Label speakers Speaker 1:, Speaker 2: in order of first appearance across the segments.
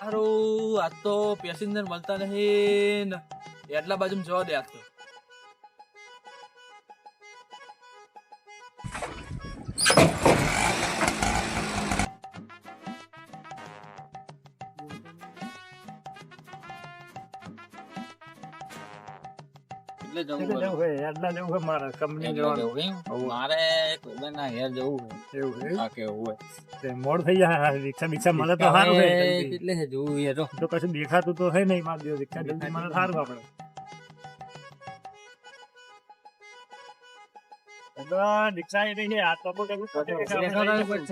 Speaker 1: હારું આજ તો પેસેન્જર મળતા નહીં એટલા બાજુ જવા દે આજ તો એટલે જવું
Speaker 2: એટલે જવું હોય, એટલા જવું હોય મારે કંપની જવાનું?
Speaker 1: મારે ના હેર જવું
Speaker 2: એવું. હોય. મોડ થઈ જાય. રિક્ષા બિક્ષા મળે તો સારું હોય
Speaker 1: એટલે છે જોવું એ તો.
Speaker 2: તો કશું દેખાતું તો હે નહીં માર જેવું. રિક્ષા જલ્દી મળે સારું આપણે. રિક્ષા એ રહી આ તો બહુ કશું આપણે રહી જવું.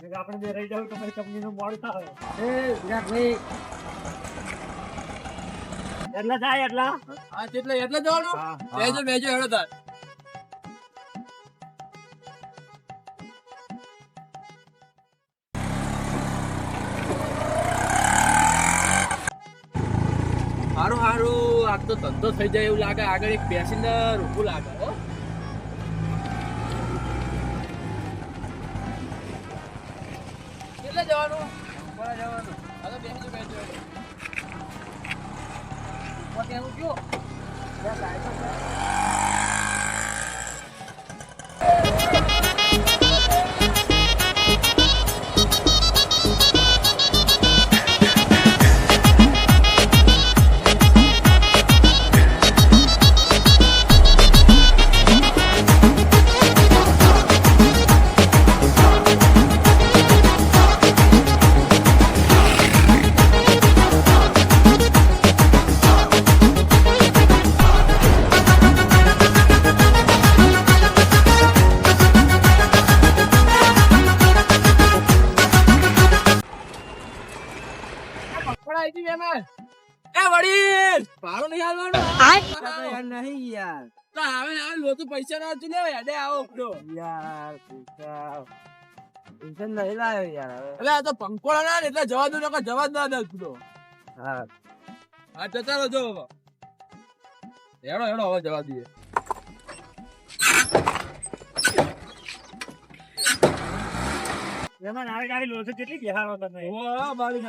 Speaker 2: નહીંતર આપણે જે રહી જવું તો પછી કંપનીનું મોડું થાય એટલા જાય એટલા?
Speaker 1: હા એટલે એટલે જવાનું. બેજો બેજો હેડો તાર. હારું હારું તો ધંધો થઈ જાય એવું લાગે. આગળ એક પેસેન્જર ઊભું લાગે હો. કેટલે જવાનું? ઉપર જવાનું. હા તો બેસજો બેસજો ત્યાં ઉઠ્યો પકડાઈ
Speaker 3: યાર નહીં યાર.
Speaker 1: તો આવે ને આવે લોતું પૈસા ના તું લેવા હેડે આવો ઉપડો.
Speaker 3: યાર પૈસા પૈસા નહીં લાવ્યો યાર હવે.
Speaker 1: એટલે આ તો પંકોળા ના એટલે જવા દો નકર જવા જ ના દે ઉપડો.
Speaker 3: હા.
Speaker 1: હા તો ચાલો જો હવે. હેડો હેડો હવે જવા દઈએ.
Speaker 2: એમાં નાવી નાવી લોસો કેટલી બેહારો તમે.
Speaker 1: ઓ મારી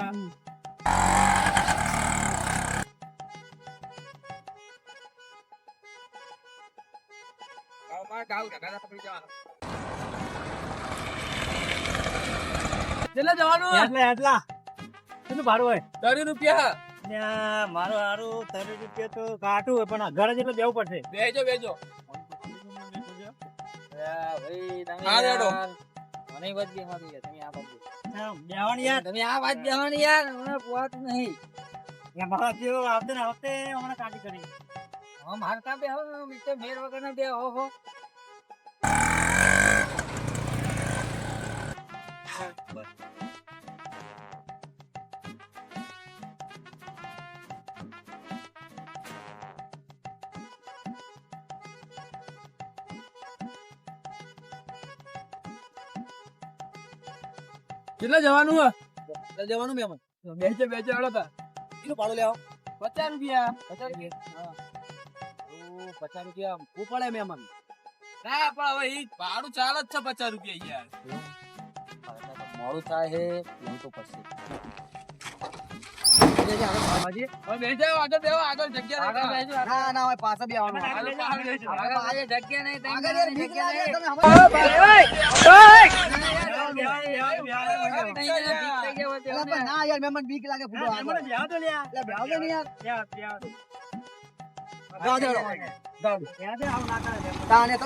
Speaker 1: નામ કેટલે જવાનું?
Speaker 2: એટલા એટલા. કેટલું ભાડું હોય?
Speaker 1: ત્રણ રૂપિયા.
Speaker 2: ત્યાં મારો હારું ત્રણ રૂપિયા તો કાઢું હોય પણ ઘરે જેટલું દેવું પડશે.
Speaker 1: બેજો બેજો.
Speaker 3: યાર મને વાત બી યાર તમે આ વાત બી.
Speaker 2: યાર.
Speaker 3: તમે આ વાત જવાની યાર મને પોત નહીં.
Speaker 2: ત્યાં મારા જેવો આવતે ને આવતે હમણાં કાઢી કરી.
Speaker 3: હા માર બે હો મિસ્ટર મેર વગર ના બે હો હો
Speaker 1: કેટલે જવાનું હે? કેટલા જવાનું મેમન બેજો બેજો હેડો તા.
Speaker 3: કેટલું ભાડું લેવો
Speaker 1: પચાસ રૂપિયા.
Speaker 3: પચાસ રૂપિયા? હા. પચાસ રૂપિયા. હું પડે મહેમાન.
Speaker 1: ના, પણ હવે ભાડું ચાલે જ છે પચાસ રૂપિયા યાર.
Speaker 3: મોડું થાય હે લઉં તો પછી
Speaker 2: તમે
Speaker 3: બીક લાગે
Speaker 2: આવું ના કરે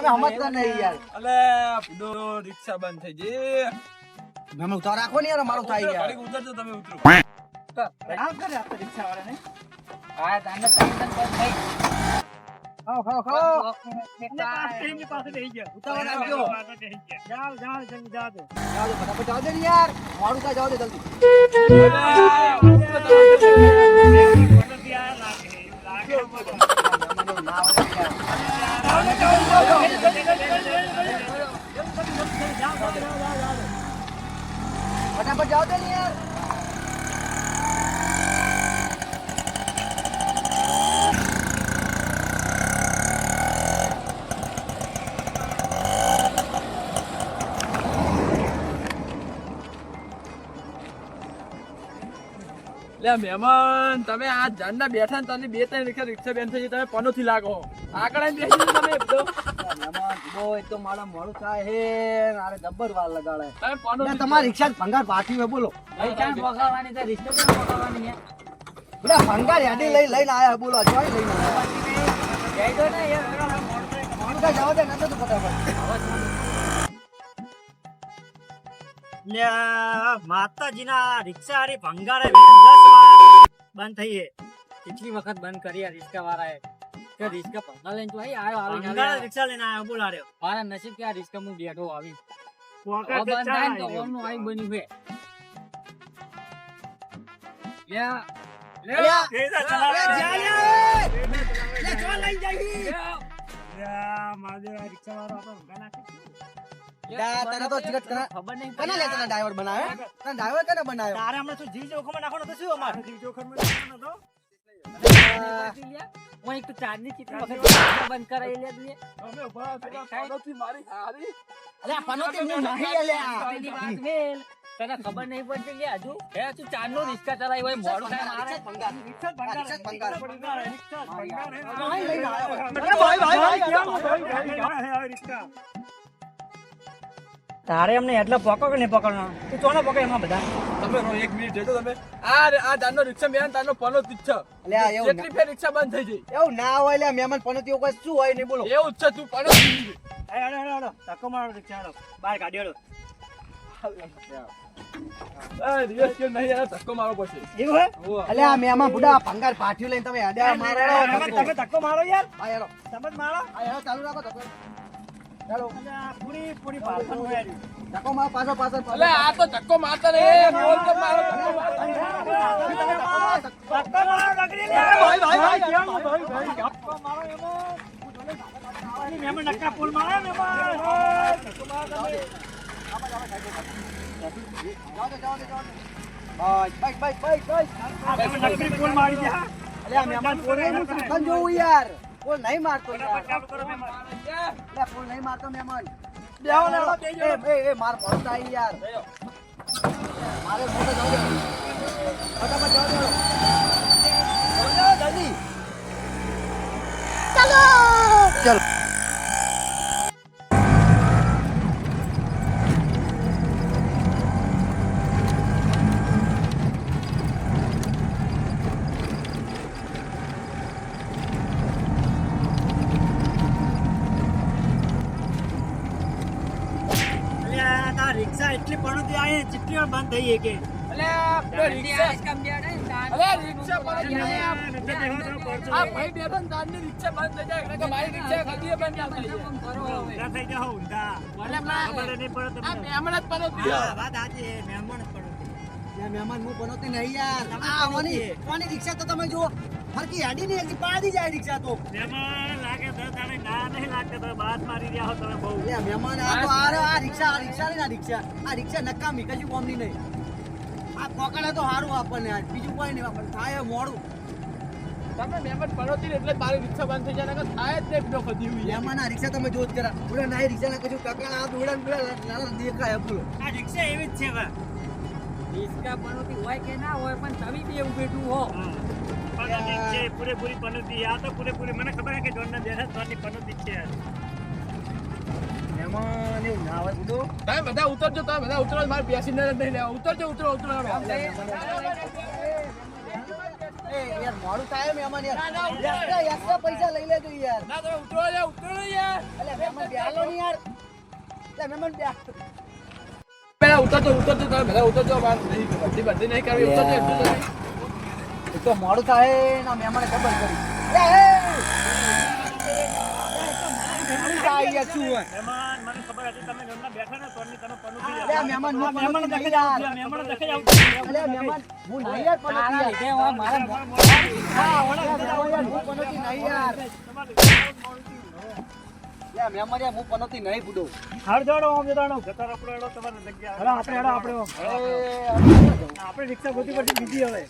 Speaker 3: તમે નહીં યાર
Speaker 1: અલે રિક્ષા બંધ થઈ ગઈ
Speaker 3: મહેમાન ઉતાર રાખો ને યાર મારું થાય યાર
Speaker 1: ઉતરજો તમે ઉતરો
Speaker 2: આમ કરે આ તો રિક્ષાવાળાને.
Speaker 3: હા તાને તાને તાને બસ થઈ ખાઓ ખાઓ ખાઓ
Speaker 2: એટલે પાસ પાછો બેસી ગયો.
Speaker 3: ઉતાવળ.
Speaker 2: ગયો. જાઓ, જાઓ, જલ્દી જાઓ દો.
Speaker 3: જાઓ દે, ફટાફટ જાઓ દે યાર મારું કા જાઓ દે જલ્દી
Speaker 2: આ
Speaker 3: ના આવે ને. ફટાફટ જાઓ તો યાર
Speaker 1: લે મહેમાન, તમે આ જાનના બેઠા ને તને બે ત્રણ રિક્ષા રિક્ષા બેન થઈ તમે પનોથી લાગો. આગળ બેસી તમે
Speaker 3: તો મારા મોડું થાય હે ને જબ્બર વાર લગાડે.
Speaker 1: તમે પનોથી
Speaker 3: એટલે તમારી રિક્ષા ભંગાર પાછી હોય બોલો.
Speaker 4: ભાઈ ક્યાં પકડવાની છે? રિશ્તો કેમ પકડવાની છે?
Speaker 3: બધા ભંગાર યાદી લઈ લઈને આયા બોલો જોઈ લઈને આયા.
Speaker 4: જઈ દો ને યાર
Speaker 3: ભંગાર જવા દે નતો ફટાફટ.
Speaker 2: માતાજીના રિક્ષા ભંગારે બંધ થઈ
Speaker 4: કેટલી વખત બંધ કરી રિક્ષા વાળા વાળાએ કે રિસ્કા પંગા લઈને તો અહીં આવ્યો આવીને
Speaker 2: ભંગારે રિક્ષા લઈને આવ્યો બોલા રહ્યો
Speaker 4: મારા નસીબ કે આ રિસ્કા હું બેઠો આવી.
Speaker 2: પોકે
Speaker 4: હવે
Speaker 2: તે
Speaker 4: બંધ થાય ને તો
Speaker 2: ચા
Speaker 4: આઈ બન્યું છે. લ્યા,
Speaker 3: અલ્યા,
Speaker 2: એ ચલાવે.
Speaker 3: અલ્યા, જ્યાં લે. લે, જો લઈ જાય
Speaker 4: લ્યા.
Speaker 2: લે, મહાદેવ, આ આપણો ભંગાર નાખે.
Speaker 3: તને તો ચિકટ કરા-
Speaker 4: ખબર નહીં
Speaker 3: કને લે તને ડ્રાઈવર બનાવ્યો તને ડ્રાઈવર કને બનાવ્યો?
Speaker 2: તારે હમણાં શું જી જોખમ નાખવાનો તો શું અમારે? જી જોખમ નાખવાનો તો?
Speaker 4: હું એક તો ચાંદની રિસ્કા બંધ કરાવી લે લે.
Speaker 1: તમે ઊભા પનોથી મારી હારી.
Speaker 3: અલ્યા પનોતી હું નહીં.
Speaker 4: તને ખબર નહીં પડતી કે હજુ હે તું ચાંદનો રિક્ષા ચલાવી હોય મોડું થાય મારે
Speaker 3: ભંગાર
Speaker 2: રિક્ષા ભંગાર.
Speaker 3: ભંગાર.
Speaker 2: ભંગાર, રિક્ષા ભંગાર. ભાઈ ભાઈ, ભાઈ, ભાઈ, રિક્ષા? તારે અમને એટલે પકડો કે નહીં પકડવાનો તું ચોને પકડ એમાં બધા?
Speaker 1: તમે એક મિનિટ રહેજો તમે. આ આ જાનનો રિક્ષા મેન તારનો પનો જ છે.
Speaker 3: અલ્યા એવું
Speaker 1: જેટલી ફેર રિક્ષા બંધ થઈ જઈ
Speaker 3: એવું ના હોય એટલે મહેમાન પનોતી એવું કઈ શું હોય નહીં બોલો.
Speaker 1: એવું છે તું પનો
Speaker 2: એ હેડો હેડો હેડો ધક્કો મારો રિક્ષા હેડો બહાર કાઢી હેડો
Speaker 3: પાઠ્યું લઈને તમે મારો
Speaker 2: તમે તમે ધક્કો મારો યાર. તમે મારો.
Speaker 3: ચાલુ રાખો ધક્કો.
Speaker 2: અલ્યા, પૂરી પૂરી પાલખણ હોય.
Speaker 3: ધક્કો મારો પાછો પાછો પાછો.
Speaker 1: આ તો ધક્કો મારતા રે બોલ તો મારો ધક્કો મારતા રે.
Speaker 2: ધક્કો મારો લગડી લે.
Speaker 1: ભાઈ, ભાઈ, ભાઈ,
Speaker 2: કેમ ભાઈ, ભાઈ? ધક્કો મારો એમાં. અલી, નક્કા પુલ મારો મહેમાન. ધક્કો મારો તમે.
Speaker 3: જાઓ જાઓ જાઓ તો. બસ, બસ, બસ, બસ, બસ.
Speaker 2: આ મહેમાન નકલી પુલ મારી દે,
Speaker 3: અલ્યા મહેમાન પોલે એનું યાર પોલ નહીં મારતો યાર
Speaker 2: ચાલુ.
Speaker 3: અલ્યા પોલ નહીં મારતો મહેમાન
Speaker 1: બેહો ને.
Speaker 3: એ એ એ માર થાય યાર મારે મોટો જવું. ફટાફટ. જાઓ, જાઓ, જલ્દી ચલો
Speaker 2: અલ્યા, બંધ થઈ કે.
Speaker 1: અલે આ પેલો રિક્ષા
Speaker 4: રિસ્કા બેઠા ને ચાંદ-
Speaker 1: અલે રિક્ષા બંધ જાય.
Speaker 2: નથી બેહો તો પડશો.
Speaker 1: આ ભાઈ બેઠો ને તારની રિક્ષા બંધ થઈ જાય કે મારી રિક્ષા કદીએ બંધ ના થઈ જાય.
Speaker 4: કરો હવે.
Speaker 2: ઊંધા થઈ જાઓ, ઊંધા.
Speaker 1: અલે મારે-
Speaker 2: ખબર નહીં પડે
Speaker 1: આ મહેમાન જ પડો
Speaker 2: વાત મહેમાન જ પણોતી.
Speaker 3: મહેમાન હું પનોતી નહીં યાર આ કોની કોની રિક્ષા તો તમે જુઓ ફરકી હાડી નહીં હજી પાડી જાય રિક્ષા તો
Speaker 2: મહેમાન
Speaker 3: મહેમાન આ તો આ રિક્ષા આ રિક્ષા ને આ રિક્ષા. આ રિક્ષા નકામી કશું કોમની નહીં. આ પકડે તો સારું આપણને આજ. બીજું કોઈ નહીં આપણને થાય મોડું.
Speaker 1: તમે મહેમાન પનોતી એટલે મારી રિક્ષા બંધ થઈ જાય થાય જ નહીં કદી
Speaker 3: મહેમાન આ રિક્ષા તમે જોત કરા. ઉડે ના રિક્ષા ના કશું ટકા આ દોડા ને પેલા દેખાય
Speaker 2: આ રિક્ષા એવી જ છે હવે.
Speaker 4: રિસ્કા પનોતી હોય કે ના હોય પણ તમે બી એવું બેઠું હો.
Speaker 2: જ છે, પૂરેપૂરી પનોતી. આ તો પૂરેપૂરી મને ખબર છે કે જોનના બેઠા જોનની પનોતી છે.
Speaker 3: મહેમાન એવું ના હોય બુડો
Speaker 1: તમે બધા ઉતરજો તમે બધા ઉતરો મારે પેસેન્જર જ નહીં લેવા. ઉતરજો ઉતરો ઉતરો.
Speaker 3: યાર મોડું થાય મહેમાન યાર. એક્સ્ટ્રા એક્સ્ટ્રા પૈસા લઈ લેજો યાર.
Speaker 1: ના તમે ઉતરો યાર ઉતરો યાર.
Speaker 3: અલ્યા મહેમાન બેહાલો નહીં યાર. અલ્યા મહેમાન બેહ
Speaker 1: પેલા ઉતરજો ઉતરજો તમે બધા ઉતરજો. નહીં બધી બધી નહીં કરવી. ઉતરજો એટલું તો
Speaker 3: મોડું થાય ના મહેમાને ખબર કરી
Speaker 2: આપણો રિક્ષા ગોતી પડતી બીજી હવે.